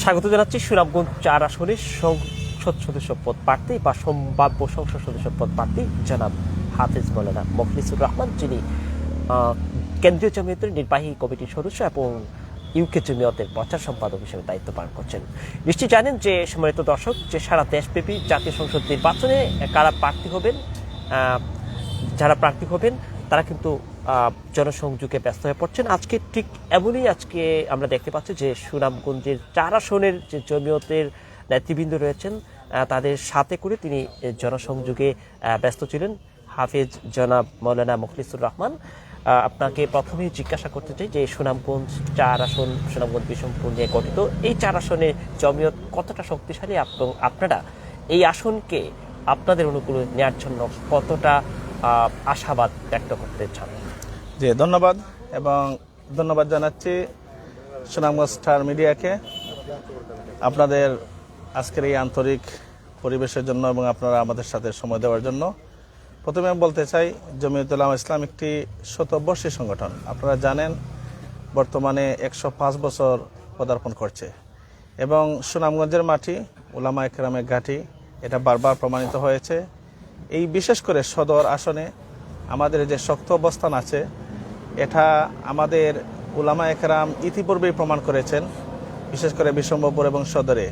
স্বাগত জানাচ্ছি সুনামগঞ্জ চার আসনের সংসদ সদস্য পদ প্রার্থী বা সম্ভাব্য সংসদ সদস্য পদ প্রার্থী জনাব হাফিজ মৌলানা মখলিসুর রহমান, যিনি কেন্দ্রীয় জমিয়তের নির্বাহী কমিটির সদস্য এবং ইউকে জমিয়তের প্রচার সম্পাদক হিসেবে দায়িত্ব পালন করছেন। নিশ্চয়ই জানেন যে সম্মানিত দর্শক, যে সারা দেশব্যাপী জাতীয় সংসদ নির্বাচনে কারা প্রার্থী হবেন যারা প্রার্থী হবেন, তারা কিন্তু জনসংযোগে ব্যস্ত হয়ে পড়ছেন। আজকে ঠিক এমনই আজকে আমরা দেখতে পাচ্ছি যে সুনামগঞ্জের চার আসনের যে জমিয়তের নেতৃবৃন্দ রয়েছেন তাদের সাথে করে তিনি জনসংযোগে ব্যস্ত ছিলেন হাফেজ জনাব মৌলানা মুখলিসুর রহমান। আপনাকে প্রথমেই জিজ্ঞাসা করতে চাই যে সুনামগঞ্জ চার আসন সুনামগঞ্জ বিষমপুর নিয়ে গঠিত এই চার আসনে জমিয়ত কতটা শক্তিশালী এবং আপনারা এই আসনকে আপনাদের অনুকূলে নেওয়ার জন্য কতটা আশাবাদ ব্যক্ত করতে চান। জি, ধন্যবাদ এবং ধন্যবাদ জানাচ্ছি সুনামগঞ্জ স্টার মিডিয়াকে। আপনাদের আজকের এই আন্তরিক পরিবেশের জন্য এবং আপনারা আমাদের সাথে সময় দেওয়ার জন্য প্রথমে আমি বলতে চাই আলম ইসলাম একটি শতবর্ষী সংগঠন। আপনারা জানেন, বর্তমানে একশো পাঁচ বছর পদার্পণ করছে এবং সুনামগঞ্জের মাটি ওলামা একরামের ঘাঁটি, এটা বারবার প্রমাণিত হয়েছে। এই বিশেষ করে সদর আসনে আমাদের যে শক্ত অবস্থান আছে, এটা আমাদের উলামা একরাম ইতিপূর্বেই প্রমাণ করেছেন, বিশেষ করে বিশ্বম্বরপুর এবং সদরে।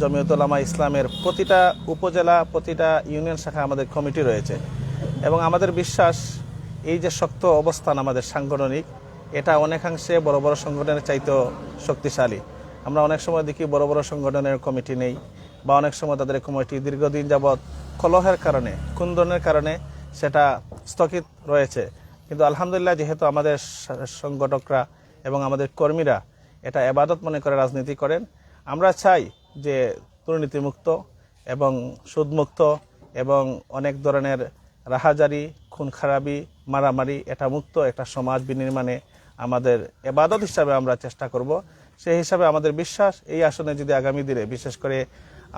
জমিয়ত উলামা ইসলামের প্রতিটা উপজেলা, প্রতিটা ইউনিয়ন শাখা আমাদের কমিটি রয়েছে। এবং আমাদের বিশ্বাস, এই যে শক্ত অবস্থান আমাদের সাংগঠনিক, এটা অনেকাংশে বড় বড় সংগঠনের চাইতেও শক্তিশালী। আমরা অনেক সময় দেখি বড় বড় সংগঠনের কমিটি নেই। বা অনেক সময় তাদের কমিটি দীর্ঘদিন যাবৎ কলহের কারণে, কুন্দনের কারণে সেটা স্থগিত রয়েছে। কিন্তু আলহামদুলিল্লাহ, যেহেতু আমাদের সংগঠকরা এবং আমাদের কর্মীরা এটা এবাদত মনে করে রাজনীতি করেন, আমরা চাই যে দুর্নীতিমুক্ত এবং সুদমুক্ত এবং অনেক ধরনের রাহাজারি খুন খারাপি মারামারি, এটা মুক্ত একটা সমাজ বিনির্মাণে আমাদের এবাদত হিসাবে আমরা চেষ্টা করব। সেই হিসাবে আমাদের বিশ্বাস এই আসনে যদি আগামী দিনে বিশেষ করে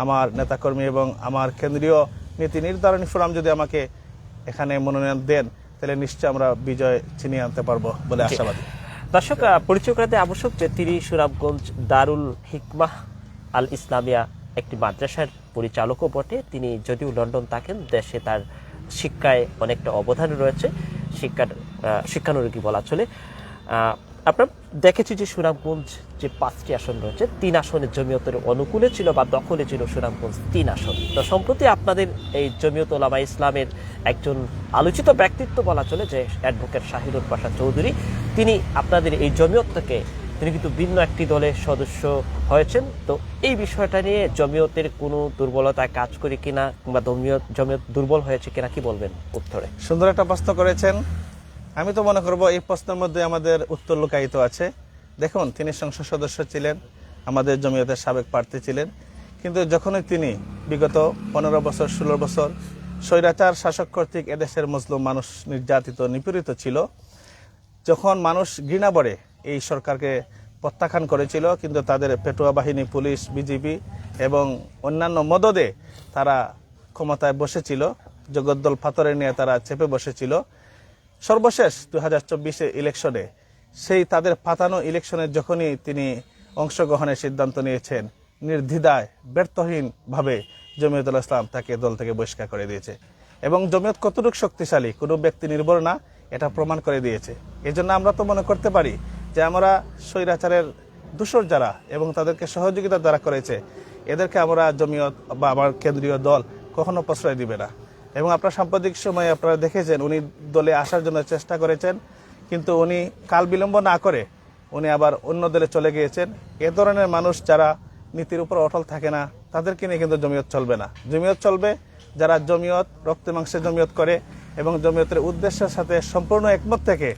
আমার নেতাকর্মী এবং আমার কেন্দ্রীয় নীতি নির্ধারণী ফোরাম যদি আমাকে এখানে মনোনয়ন দেন তাহলে নিশ্চয় আমরা বিজয় ছিনিয়ে আনতে পারব বলে আশাবাদী। দর্শক পরিচয় করাতে আবশ্যক যে তিনি সুনামগঞ্জ দারুল হিকমাহ আল ইসলামিয়া একটি মাদ্রাসার পরিচালকও বটে। তিনি যদিও লন্ডন থাকেন দেশে তার শিক্ষায় অনেকটা অবদান রয়েছে। শিক্ষার শিক্ষানুরোগী বলা চলে। আপনার দেখেছি যে সুনামগঞ্জ যে পাঁচটি আসন রয়েছে, তিন আসনের জমিয়তের অনুকূলে ছিল বা দখলে ছিল সুনামগঞ্জ তিন আসন। তো সম্প্রতি আপনাদের এই জমিয়ত ওলামা ইসলামের একজন আলোচিত ব্যক্তিত্ব বলা চলে, যে অ্যাডভোকেট শাহিদুল পাশা চৌধুরী, তিনি আপনাদের এই জমিয়ত থেকে, তিনি কিন্তু ভিন্ন একটি দলের সদস্য হয়েছেন। তো এই বিষয়টা নিয়ে জমিয়তের কোনো দুর্বলতা কাজ করে কিনা কিংবা জমিয়ত জমিয়ত দুর্বল হয়েছে কিনা কি বলবেন উত্তরে? সুন্দর একটা প্রশ্ন করেছেন। আমি তো মনে করব এই প্রশ্নের মধ্যে আমাদের উত্তর লুকায়িত আছে। দেখুন, তিনি সংসদ সদস্য ছিলেন, আমাদের জমিয়তের সাবেক প্রার্থী ছিলেন। কিন্তু যখনই তিনি বিগত পনেরো বছর, ষোলো বছর স্বৈরাচার শাসক কর্তৃক এদেশের মুসলিম মানুষ নির্যাতিত, নিপীড়িত ছিল, যখন মানুষ ঘৃণা বড়ে এই সরকারকে প্রত্যাখ্যান করেছিল, কিন্তু তাদের পেটুয়া বাহিনী, পুলিশ, বিজিবি এবং অন্যান্য মদদে তারা ক্ষমতায় বসেছিল, জগদ্দল ফাতরে নিয়ে তারা চেপে বসেছিল। সর্বশেষ দু হাজার চব্বিশে ইলেকশনে সেই তাদের পাতানো ইলেকশনে যখনই তিনি অংশগ্রহণের সিদ্ধান্ত নিয়েছেন, নির্দ্বিধায়, ব্যর্থহীনভাবে জমিয়তুল ইসলাম তাকে দল থেকে বহিষ্কার করে দিয়েছে। এবং জমিয়ত কতটুকু শক্তিশালী, কোনো ব্যক্তি নির্ভর না, এটা প্রমাণ করে দিয়েছে। এই জন্য আমরা তো মনে করতে পারি যে আমরা স্বৈরাচারের দূষর যারা এবং তাদেরকে সহযোগিতা যারা করেছে, এদেরকে আমরা জমিয়ত বা আমার কেন্দ্রীয় দল কখনো প্রশ্রয় দিবে না। এবং আপনার সাম্প্রতিক সময়ে আপনারা দেখেছেন, উনি দলে আসার জন্য চেষ্টা করেছেন, কিন্তু উনি কাল বিলম্ব না করে উনি আবার অন্য দলে চলে গিয়েছেন। এ ধরনের মানুষ যারা নীতির উপর অটল থাকে না, তাদেরকে নিয়ে কিন্তু জমিয়ত চলবে না। জমিয়ত চলবে যারা জমিয়ত, রক্তে মাংসে জমিয়ত করে এবং জমিয়তের উদ্দেশ্যের সাথে সম্পূর্ণ একমত থেকে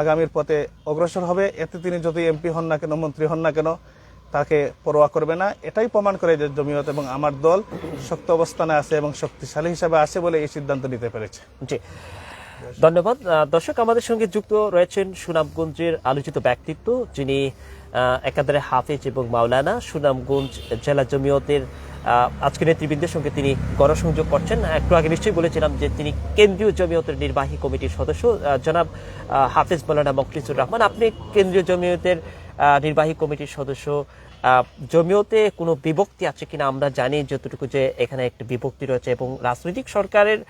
আগামীর পথে অগ্রসর হবে। এতে তিনি যদি এমপি হন না কেন, মন্ত্রী হন না কেন তাকে পরোয়া করবে না। এটাই প্রমাণ করে যে জমিয়ত এবং আমার দল শক্ত অবস্থানে আছে এবং শক্তিশালী হিসাবে আছে বলে এই সিদ্ধান্ত নিতে পেরেছে। জি। ধন্যবাদ। দর্শক আমাদের সঙ্গে যুক্ত রয়েছেন সুনামগঞ্জের আলোচিত ব্যক্তিত্ব যিনি একাধারে হাফিজ এবং মাওলানা সুনামগঞ্জ জেলা জমিয়তের আহ, আজকের নেতৃবৃন্দের সঙ্গে তিনি গণসংযোগ করছেন। একটু আগে নিশ্চয়ই বলেছিলাম যে তিনি কেন্দ্রীয় জমিয়তের নির্বাহী কমিটির সদস্য। জনাব হাফিজ মাওলানা মখলিসুর রহমান আপনি কেন্দ্রীয় জমিয়তের নির্বাহী কমিটির সদস্য জমিয়তে কোনো বিভক্তি আছে কিনা আমরা জানি যতটুকু যে এখানে একটি বিভক্তি রয়েছে এবং রাজনৈতিক সরকারের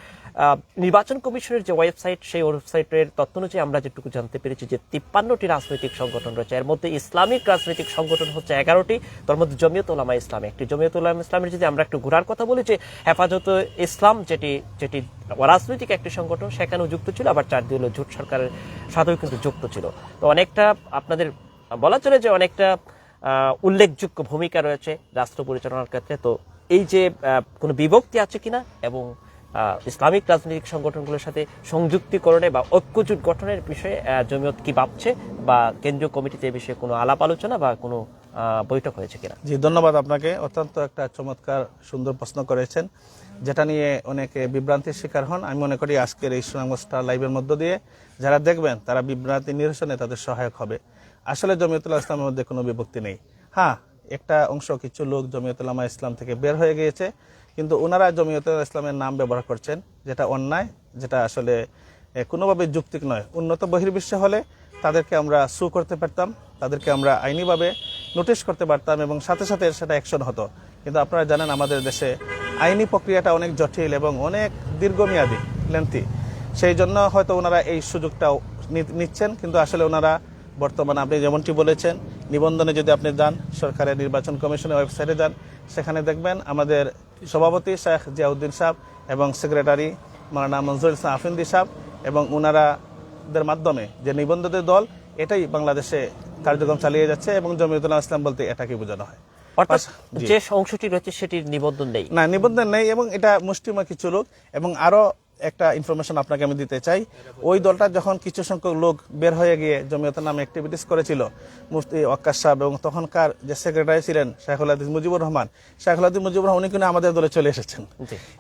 নির্বাচন কমিশনের যে ওয়েবসাইট, সেই ওয়েবসাইটের তথ্য অনুযায়ী আমরা যেটুকু জানতে পেরেছি যে তিপ্পান্নটি রাজনৈতিক সংগঠন রয়েছে। এর মধ্যে ইসলামিক রাজনৈতিক সংগঠন হচ্ছে এগারোটি, তার মধ্যে জমিয়ত ওলামা ইসলাম একটি। জমিয়ত ওলামা ইসলামের যদি আমরা একটু ঘোরার কথা বলি যে হেফাজত ইসলাম যেটি যেটি রাজনৈতিক একটি সংগঠন, সেখানেও যুক্ত ছিল, আবার চার দিল জোট সরকারের সাথেও কিন্তু যুক্ত ছিল। তো অনেকটা আপনাদের বলা চলে যে অনেকটা উল্লেখযোগ্য ভূমিকা রয়েছে রাষ্ট্র পরিচালনার ক্ষেত্রে। তো এই যে কোনো বিভক্তি আছে কিনা এবং ইসলামিক রাজনৈতিক সংগঠনগুলোর সাথে সংযুক্তিকরণে বা ঐক্যজোট গঠনের বিষয়ে জমিয়ত কি ভাবছে বা কেন্দ্রীয় কমিটিতে এই বিষয়ে কোনো আলাপ আলোচনা বা কোনো বৈঠক হয়েছে কিনা? জি, ধন্যবাদ আপনাকে। অত্যন্ত একটা চমৎকার, সুন্দর প্রশ্ন করেছেন, যেটা নিয়ে অনেকে বিভ্রান্তির শিকার হন। আমি মনে করি আজকের এই সুনাম স্টার লাইভের মধ্য দিয়ে যারা দেখবেন, তারা বিভ্রান্তি নিরসনে তাদের সহায়ক হবে। আসলে জমিয়তুল্লাহ ইসলামের মধ্যে কোনো বিভক্তি নেই। হ্যাঁ একটা অংশ কিছু লোক জমিয়তুল্লামা ইসলাম থেকে বের হয়ে গিয়েছে, কিন্তু ওনারা জমিয়তুল ইসলামের নাম ব্যবহার করছেন, যেটা অন্যায়, যেটা আসলে কোনোভাবে যুক্তিক নয়। উন্নত বহির্বিশ্বে হলে তাদেরকে আমরা সু করতে পারতাম, তাদেরকে আমরা আইনিভাবে নোটিশ করতে পারতাম এবং সাথে সাথে সেটা অ্যাকশন হতো। কিন্তু আপনারা জানেন আমাদের দেশে আইনি প্রক্রিয়াটা অনেক জটিল এবং অনেক দীর্ঘমেয়াদী লেন্থি সেই জন্য হয়তো ওনারা এই সুযোগটাও নিচ্ছেন, কিন্তু আসলে ওনারা বর্তমানে আপনি যেমনটি বলেছেন নিবন্ধনে যদি আপনি যান সরকারের নির্বাচন কমিশনের ওয়েবসাইটে যান সেখানে দেখবেন আমাদের সভাপতি শেখ জিয়াউদ্দিন সাহেব এবং সেক্রেটারি মারানা মনজুর ইসলাম আফিন্দি সাহেব এবং ওনারাদের মাধ্যমে যে নিবন্ধিত দল এটাই বাংলাদেশে কার্যক্রম চালিয়ে যাচ্ছে এবং জমিয়তুল্লাহ ইসলাম বলতে এটাকে বোঝানো হয়। অর্থাৎ যে অংশটি রয়েছে সেটির নিবন্ধন নেই। না নিবন্ধন নেই এবং এটা মুষ্টিময় কিছু লোক এবং আরও একটা ইনফরমেশন আপনাকে আমি দিতে চাই। ওই দলটা যখন কিছু সংখ্যক লোক বের হয়ে গিয়ে জমিয়তের নামে অ্যাক্টিভিটিস করেছিল মুফতি ওয়াক্কাস সাহেব এবং তখনকার যে সেক্রেটারি ছিলেন শাহুল আদিস মুজিবুর রহমান শাহুল আদিস মুজিবুর রহমান উনি কিন্তু আমাদের দলে চলে এসেছেন।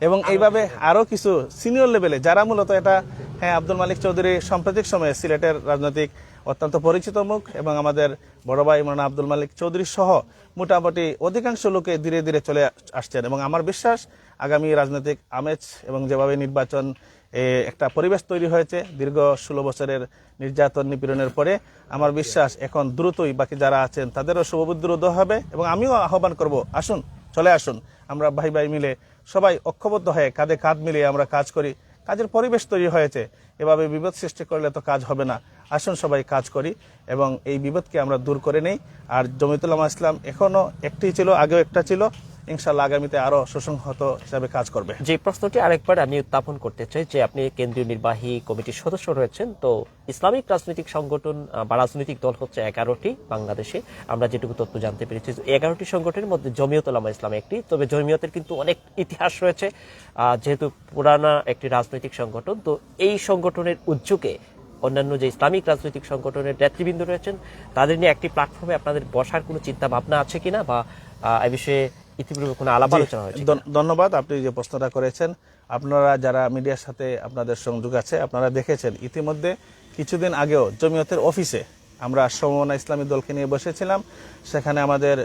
এবং এইভাবে আরও কিছু সিনিয়র লেভেলে যারা মূলত এটা হ্যাঁ আব্দুল মালিক চৌধুরী সাম্প্রতিক সময়ে সিলেটের রাজনৈতিক অত্যন্ত পরিচিত মুখ এবং আমাদের বড় ভাই মৌলানা আব্দুল মালিক চৌধুরী সহ মোটামুটি অধিকাংশ লোকে ধীরে ধীরে চলে আসছেন। এবং আমার বিশ্বাস আগামী রাজনৈতিক আমেজ এবং যেভাবে নির্বাচন একটা পরিবেশ তৈরি হয়েছে দীর্ঘ ষোলো বছরের নির্যাতন নিপীড়নের পরে, আমার বিশ্বাস এখন দ্রুতই বাকি যারা আছেন তাদেরও শুভবুদ্ধির উদয় হবে এবং আমিও আহ্বান করব, আসুন, চলে আসুন। আমরা ভাই ভাই মিলে সবাই ঐক্যবদ্ধ হয়ে কাঁধে কাঁধ মিলিয়ে আমরা কাজ করি। কাজের পরিবেশ তৈরি হয়েছে, এভাবে বিপদ সৃষ্টি করলে তো কাজ হবে না। আসুন সবাই কাজ করি এবং এই বিপদকে আমরা দূর করে নেই। আর জমিতুল্লামা ইসলাম এখনও একটি ছিল, আগেও একটা ছিল। ইনশাল্লাহ আগামীতে আরও সুসংহত হিসাবে কাজ করবে। যে প্রশ্নটি আরেকবার আমি উত্থাপন করতে চাই, যে আপনি কেন্দ্রীয় নির্বাহী কমিটির সদস্য রয়েছেন, তো ইসলামিক রাজনৈতিক সংগঠন বা রাজনৈতিক দল হচ্ছে এগারোটি বাংলাদেশে। আমরা যেটুকু তথ্য জানতে পেরেছি এগারোটি সংগঠনের মধ্যে জমিয়ত উলামা ইসলাম একটি, তবে জমিয়তের কিন্তু অনেক ইতিহাস রয়েছে যেহেতু পুরানা একটি রাজনৈতিক সংগঠন, তো এই সংগঠনের উদ্যোগে অন্যান্য যে ইসলামিক রাজনৈতিক সংগঠনের নেতৃবৃন্দ রয়েছেন, তাদের নিয়ে একটি প্ল্যাটফর্মে আপনাদের বসার কোনো চিন্তা ভাবনা আছে কিনা বা এ বিষয়ে ইতিপূর্বে কোনো আলাপ আলোচনা হয়েছে ধন্যবাদ আপনি যে প্রশ্নটা করেছেন। আপনারা যারা মিডিয়ার সাথে আপনাদের সংযোগ আছে আপনারা দেখেছেন ইতিমধ্যে কিছুদিন আগেও জমিয়তের অফিসে আমরা সমমনা ইসলামী দলকে নিয়ে বসেছিলাম। সেখানে আমাদের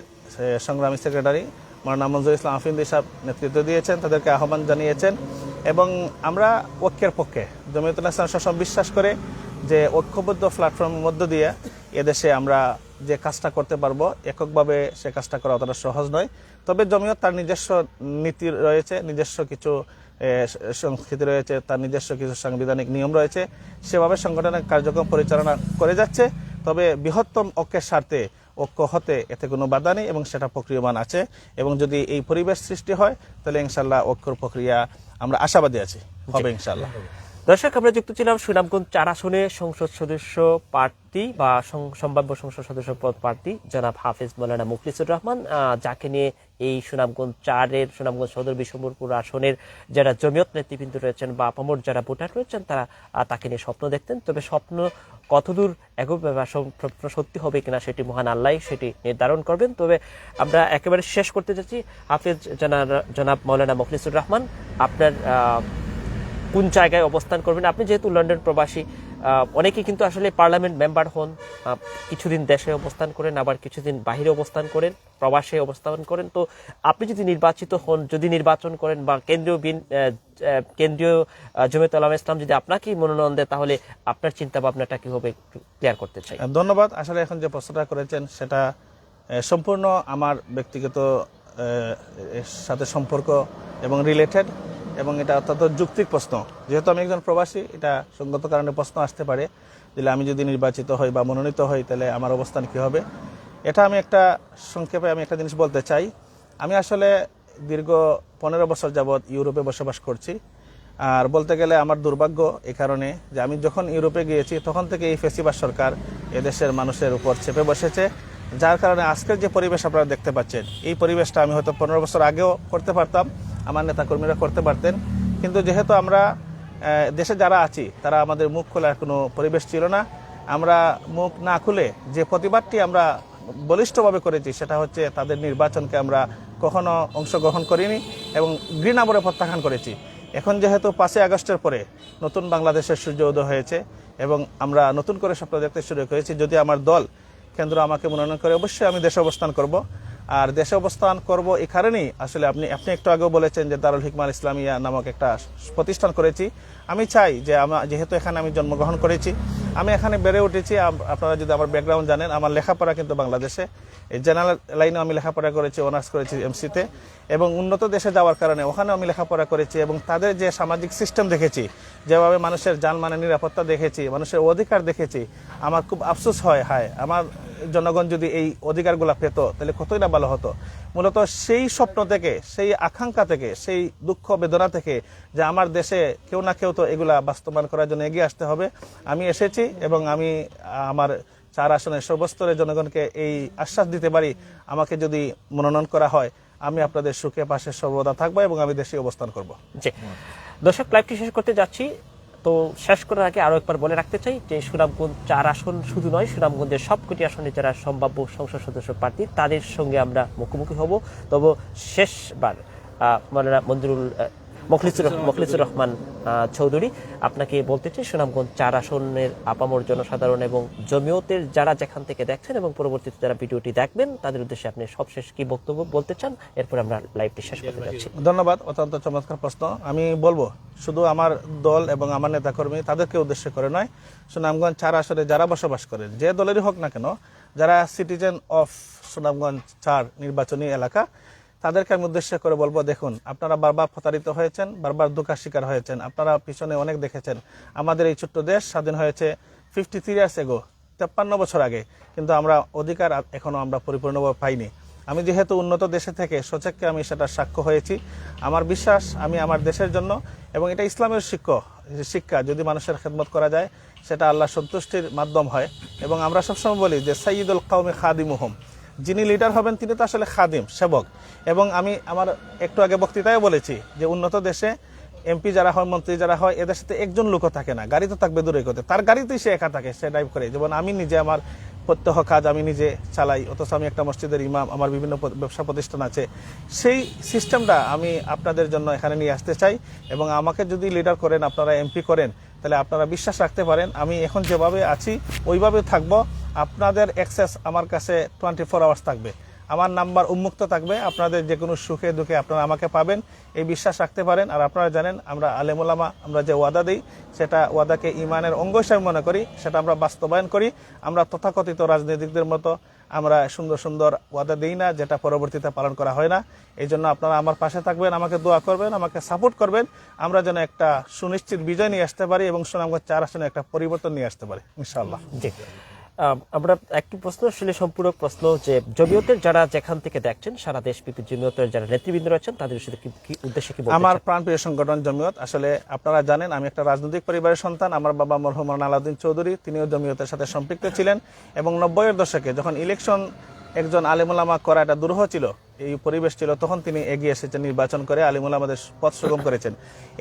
সংগ্রামী সেক্রেটারি মৌলানা মঞ্জুর ইসলাম আফিন্দি সাহেব নেতৃত্ব দিয়েছেন তাদেরকে আহ্বান জানিয়েছেন। এবং আমরা ঐক্যের পক্ষে জমিয়তুল ইসলাম সবসময় বিশ্বাস করে যে ঐক্যবদ্ধ প্ল্যাটফর্মের মধ্য দিয়ে এদেশে আমরা যে কাজটা করতে পারব এককভাবে সে কাজটা করা অতটা সহজ নয়। তবে জমিয়ত তার নিজস্ব নীতি রয়েছে নিজস্ব কিছু সংস্কৃতি রয়েছে তার নিজস্ব কিছু সাংবিধানিক নিয়ম রয়েছে। সেভাবে সংগঠনের কার্যক্রম পরিচালনা করে যাচ্ছে। তবে বৃহত্তম ঐক্যের স্বার্থে ঐক্য হতে এতে কোনো বাধা নেই এবং সেটা প্রক্রিয়মান আছে। এবং যদি এই পরিবেশ সৃষ্টি হয় তাহলে ইনশাল্লাহ ঐক্যর প্রক্রিয়া আমরা আশাবাদী আছি। হবে ইনশাল্লাহ দর্শক, আমরা যুক্ত ছিলাম সুনামগঞ্জ চার আসনে সংসদ সদস্য প্রার্থী বা সম্ভাব্য সংসদ সদস্য পদ প্রার্থী জনাব হাফিজ মৌলানা মুখলিসুর রহমান যাকে নিয়ে এই সুনামগঞ্জ চারের, সুনামগঞ্জ সদর বিশ্বম্বরপুর আসনের যারা জমিয়ত নেতৃবৃন্দ রয়েছেন বা আপামর যারা ভোটার রয়েছেন, তারা তাকে নিয়ে স্বপ্ন দেখতেন। তবে স্বপ্ন কতদূর এগোবে বা স্বপ্ন সত্যি হবে কিনা সেটি মহান আল্লাহ সেটি নির্ধারণ করবেন। তবে আমরা একেবারে শেষ করতে যাচ্ছি। হাফিজ জনাব- মৌলানা মুখলিসুর রহমান, আপনার কোন জায়গায় অবস্থান করবেন? আপনি যেহেতু লন্ডন প্রবাসী অনেকেই কিন্তু আসলে পার্লামেন্ট মেম্বার হন কিছুদিন দেশে অবস্থান করেন, আবার কিছুদিন বাহিরে অবস্থান করেন, প্রবাসে অবস্থান করেন। তো আপনি যদি নির্বাচিত হন, যদি নির্বাচন করেন বা কেন্দ্রীয় বিন- কেন্দ্রীয় জমিয়ত আলাম ইসলাম যদি আপনাকেই মনোনয়ন দেয়, তাহলে আপনার চিন্তা ভাবনাটা কি হবে ক্লিয়ার করতে চাই। ধন্যবাদ। আসলে এখন যে প্রশ্নটা করেছেন, সেটা সম্পূর্ণ আমার ব্যক্তিগত সাথে সম্পর্ক এবং রিলেটেড এবং এটা অত্যন্ত যুক্তিক প্রশ্ন। যেহেতু আমি একজন প্রবাসী, এটা সঙ্গত কারণে প্রশ্ন আসতে পারে যে আমি যদি নির্বাচিত হই বা মনোনীত হই, তাহলে আমার অবস্থান কি হবে? এটা আমি একটা সংক্ষেপে আমি একটা জিনিস বলতে চাই। আমি আসলে দীর্ঘ পনেরো বছর যাবৎ ইউরোপে বসবাস করছি। আর বলতে গেলে আমার দুর্ভাগ্য এ কারণে যে আমি যখন ইউরোপে গিয়েছি, তখন থেকে এই ফেসিবাস সরকার এদেশের মানুষের উপর চেপে বসেছে। যার কারণে আজকের যে পরিবেশ আপনারা দেখতে পাচ্ছেন, এই পরিবেশটা আমি হয়তো পনেরো বছর আগেও করতে পারতাম। আমার নেতাকর্মীরা করতে পারতেন। কিন্তু যেহেতু আমরা দেশে যারা আছি, তারা আমাদের মুখ খোলার কোনো পরিবেশ ছিল না। আমরা মুখ না খুলে যে প্রতিবাদটি আমরা বলিষ্ঠভাবে করেছি, সেটা হচ্ছে তাদের নির্বাচনকে আমরা কখনো অংশগ্রহণ করিনি এবং ঘৃণাবরে প্রত্যাখ্যান করেছি। এখন যেহেতু পাঁচই আগস্টের পরে নতুন বাংলাদেশের সূর্য উদয় হয়েছে এবং আমরা নতুন করে স্বপ্ন দেখতে শুরু করেছি, যদি আমার দল কেন্দ্র আমাকে মনোনয়ন করে, অবশ্যই আমি দেশে অবস্থান করব। আর দেশে অবস্থান করব এই কারণেই আসলে আপনি আপনি একটু আগেও বলেছেন যে দারুল হিকমাল ইসলামিয়া নামক একটা প্রতিষ্ঠান করেছি। আমি চাই যে আমার যেহেতু এখানে আমি জন্মগ্রহণ করেছি, আমি এখানে বেড়ে উঠেছি। আপনারা যদি আমার ব্যাকগ্রাউন্ড জানেন, আমার লেখাপড়া কিন্তু বাংলাদেশে। এই জেনারেল লাইনে আমি লেখাপড়া করেছি অনার্স করেছি এমসিতে এবং উন্নত দেশে যাওয়ার কারণে ওখানেও আমি লেখাপড়া করেছি এবং তাদের যে সামাজিক সিস্টেম দেখেছি, যেভাবে মানুষের জানমানের নিরাপত্তা দেখেছি, মানুষের অধিকার দেখেছি, আমার খুব আফসোস হয়, হায়। আমার জনগণ যদি এই অধিকারগুলো পেত, তাহলে কতই না ভালো হতো। মূলত সেই স্বপ্ন থেকে, সেই আকাঙ্ক্ষা থেকে, সেই দুঃখ বেদনা থেকে যে আমার দেশে কেউ না কেউ তো এগুলা বাস্তবায়ন করার জন্য এগিয়ে আসতে হবে। আমি এসেছি এবং আমি, আমার চার আসনের সর্বস্তরের জনগণকে এই আশ্বাস দিতে পারি, আমাকে যদি মনোনয়ন করা হয়, আমি আপনাদের সুখে পাশে সর্বদা থাকব এবং আমি দেশে অবস্থান করব। দর্শক লাইভটি শেষ করতে যাচ্ছি। তো শেষ করার আগে আরও একবার বলে রাখতে চাই যে সুনামগঞ্জ চার আসন শুধু নয় সুনামগঞ্জের সবকটি আসনে যারা সম্ভাব্য সংসদ সদস্য প্রার্থী তাদের সঙ্গে আমরা মুখোমুখি হব। তবে শেষবার আহ, মঞ্জুরুল মখলিসুর মখলিসুর রহমান চৌধুরী। আপনাকে বলতে চাই, সুনামগঞ্জ চার আসনের আপামর জনসাধারণ এবং জমিয়তের যারা যেখান থেকে দেখছেন এবং পরবর্তীতে যারা ভিডিওটি দেখবেন, তাদের উদ্দেশ্যে আপনি সবশেষ কি বক্তব্য বলতে চান? এরপর আমরা লাইভটি শেষ করতে যাচ্ছি। ধন্যবাদ, অত্যন্ত চমৎকার প্রশ্ন। আমি বলব, শুধু আমার দল এবং আমার নেতাকর্মী তাদেরকে উদ্দেশ্য করে নয়, সুনামগঞ্জ চার আসরে যারা বসবাস করেন, যে দলেরই হোক না কেন, যারা সিটিজেন অফ সুনামগঞ্জ চার নির্বাচনী এলাকা তাদেরকে আমি উদ্দেশ্য করে বলব, দেখুন, আপনারা বারবার প্রতারিত হয়েছেন, বারবার দুঃখার শিকার হয়েছেন। আপনারা পিছনে অনেক দেখেছেন। আমাদের এই ছোট্ট দেশ স্বাধীন হয়েছে ফিফটি থ্রি ইয়ার্স এগো তেপ্পান্ন বছর আগে। কিন্তু আমরা অধিকার এখনও আমরা পরিপূর্ণভাবে পাইনি। আমি যেহেতু উন্নত দেশে থেকে সচেককে আমি সেটা সাক্ষ্য হয়েছি। আমার বিশ্বাস, আমি আমার দেশের জন্য, এবং এটা ইসলামের শিক্ষা শিক্ষা, যদি মানুষের খেদমত করা যায়, সেটা আল্লাহ সন্তুষ্টির মাধ্যম হয়। এবং আমরা সবসময় বলি যে সাইদুল কাউমে খাদিমুহম। যিনি লিডার হবেন তিনি তো আসলে খাদিম, সেবক। এবং আমি আমার একটু আগে বক্তৃতায় বলেছি যে উন্নত দেশে এমপি যারা হয়, মন্ত্রী যারা হয়, এদের সাথে একজন লোকও থাকে না। গাড়ি তো থাকবে দূরে করতে তার গাড়িতেই সে একা থাকে, সে ড্রাইভ করে। যেমন আমি নিজে আমার প্রত্যহ কাজ আমি নিজে চালাই, অথচ আমি একটা মসজিদের ইমাম, আমার বিভিন্ন ব্যবসা প্রতিষ্ঠান আছে। সেই সিস্টেমটা আমি আপনাদের জন্য এখানে নিয়ে আসতে চাই এবং আমাকে যদি লিডার করেন, আপনারা এমপি করেন, তাহলে আপনারা বিশ্বাস রাখতে পারেন, আমি এখন যেভাবে আছি, ওইভাবে থাকব। আপনাদের অ্যাক্সেস আমার কাছে টোয়েন্টি ফোর আওয়ার্স থাকবে। আমার নাম্বার উন্মুক্ত থাকবে। আপনাদের যে কোনো সুখে দুঃখে আপনারা আমাকে পাবেন। এই বিশ্বাস রাখতে পারেন। আর আপনারা জানেন, আমরা আলেমুলামা আমরা যে ওয়াদা দিই, সেটা ওয়াদাকে ইমানের অঙ্গ হিসাবে মনে করি, সেটা আমরা বাস্তবায়ন করি। আমরা তথাকথিত রাজনীতিকদের মতো আমরা সুন্দর সুন্দর ওয়াদা দিই না, যেটা পরবর্তীতে পালন করা হয় না। এই জন্য আপনারা আমার পাশে থাকবেন, আমাকে দোয়া করবেন, আমাকে সাপোর্ট করবেন। আমরা যেন একটা সুনিশ্চিত বিজয় নিয়ে আসতে পারি এবং সুনামগঞ্জ চার আসনে একটা পরিবর্তন নিয়ে আসতে পারি, ইনশাআল্লাহ। জি। আমরা একটি প্রশ্ন আসলে সম্পূরক প্রশ্ন যে জমিয়তের যারা যেখান থেকে দেখছেন সারা দেশব্যাপী জমিয়তের যারা নেতৃবৃন্দ রয়েছেন তাদের সাথে কি কি উদ্দেশ্যে কি আমার প্রাণপ্রিয় সংগঠন জমিয়ত। আসলে আপনারা জানেন আমি একটা রাজনৈতিক পরিবারের সন্তান। আমার বাবা মরহুমান আলাউদ্দিন চৌধুরী তিনিও জমিয়তের সাথে সম্পৃক্ত ছিলেন এবং নব্বইয়ের দশকে যখন ইলেকশন একজন আলিমুলামা করা একটা দুরূহ ছিল, এই পরিবেশ ছিল, তখন তিনি এগিয়ে এসেছেন নির্বাচন করে আলিমুলামাদের পথ সুগম করেছেন।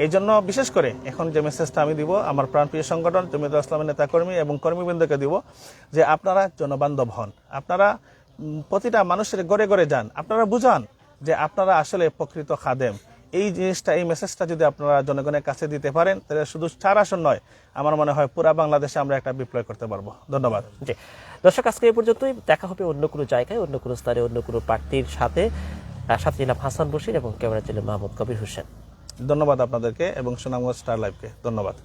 এই জন্য বিশেষ করে এখন যে মেসেজটা আমি দিব, আমার প্রাণপ্রিয় সংগঠন জমিদুল ইসলামের নেতাকর্মী এবং কর্মীবৃন্দকে দিব যে আপনারা জনবান্ধব হন। আপনারা প্রতিটা মানুষের গড়ে গড়ে যান। আপনারা বুঝান যে আপনারা আসলে প্রকৃত খাদেম। এই জিনিসটা এই মেসেজটা যদি আপনারা জনগণের কাছে দিতে পারেন তাহলে শুধু চার আসন নয় আমার মনে হয় পুরা বাংলাদেশে আমরা একটা বিপ্লব করতে পারব। ধন্যবাদ। জি। দর্শক আজকে এই পর্যন্তই। দেখা হবে অন্য কোনো জায়গায় অন্য কোনো স্তরে অন্য কোনো প্রার্থীর সাথে। সাথে ছিলাম হাসান বশির এবং ক্যামেরা ছিলেন মাহমুদ কবির হোসেন। ধন্যবাদ আপনাদেরকে এবং সুনামগঞ্জ স্টার লাইভকে। ধন্যবাদ।